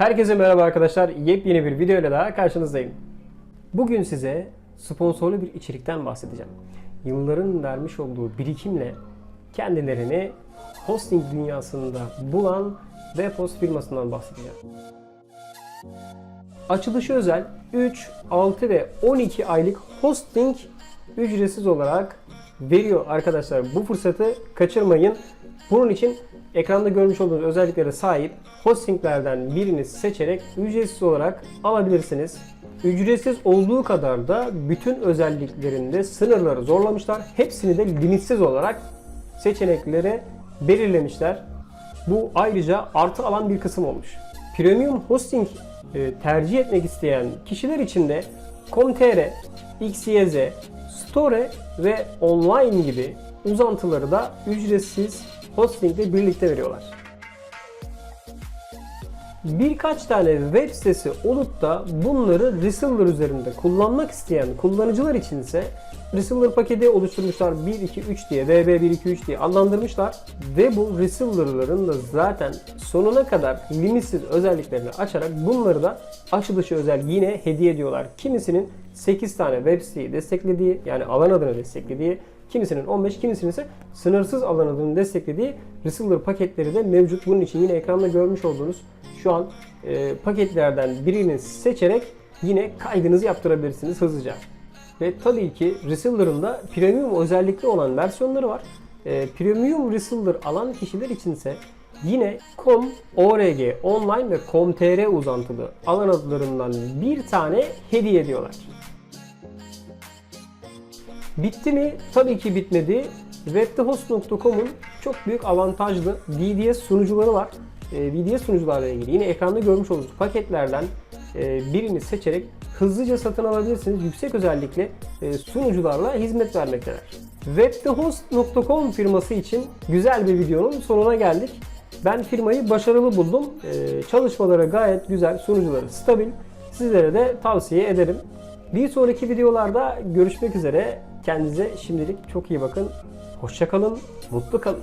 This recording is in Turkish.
Herkese merhaba arkadaşlar. Yepyeni bir video ile daha karşınızdayım. Bugün size sponsorlu bir içerikten bahsedeceğim. Yılların vermiş olduğu birikimle kendilerini hosting dünyasında bulan Webhost firmasından bahsedeceğim. Açılışı özel 3, 6 ve 12 aylık hosting ücretsiz olarak veriyor arkadaşlar. Bu fırsatı kaçırmayın. Bunun için ekranda görmüş olduğunuz özelliklere sahip hostinglerden birini seçerek ücretsiz olarak alabilirsiniz. Ücretsiz olduğu kadar da bütün özelliklerinde sınırları zorlamışlar. Hepsini de limitsiz olarak seçenekleri belirlemişler. Bu ayrıca artı alan bir kısım olmuş. Premium hosting e, tercih etmek isteyen kişiler için de com.tr, XYZ, Store ve Online gibi uzantıları da ücretsiz hostingle birlikte veriyorlar. Birkaç tane web sitesi olup da bunları reseller üzerinde kullanmak isteyen kullanıcılar için ise reseller paketi oluşturmuşlar 1 2 3 diye VB 1 2 3 diye adlandırmışlar ve bu reseller'ların da zaten sonuna kadar limitsiz özelliklerini açarak bunları da açılışı özel yine hediye ediyorlar. Kimisinin 8 tane web siteyi desteklediği yani alan adını desteklediği Kimisinin 15, kimisinin ise sınırsız alan adını desteklediği reseller paketleri de mevcut. Bunun için yine ekranda görmüş olduğunuz şu an e, paketlerden birini seçerek yine kaydınızı yaptırabilirsiniz hızlıca. Ve tabii ki reseller'ın da premium özellikli olan versiyonları var. E, premium reseller alan kişiler içinse yine com, org, online ve com.tr uzantılı alan adlarından bir tane hediye ediyorlar. Bitti mi? Tabii ki bitmedi. Webdehost.com'un çok büyük avantajlı VDS sunucuları var. Ee, VDS sunucularla ilgili yine ekranda görmüş olduğunuz paketlerden e, birini seçerek hızlıca satın alabilirsiniz. Yüksek özellikle e, sunucularla hizmet vermekteler. Webdehost.com firması için güzel bir videonun sonuna geldik. Ben firmayı başarılı buldum. Ee, çalışmaları gayet güzel, sunucuları stabil. Sizlere de tavsiye ederim. Bir sonraki videolarda görüşmek üzere. Kendinize şimdilik çok iyi bakın. Hoşçakalın, mutlu kalın.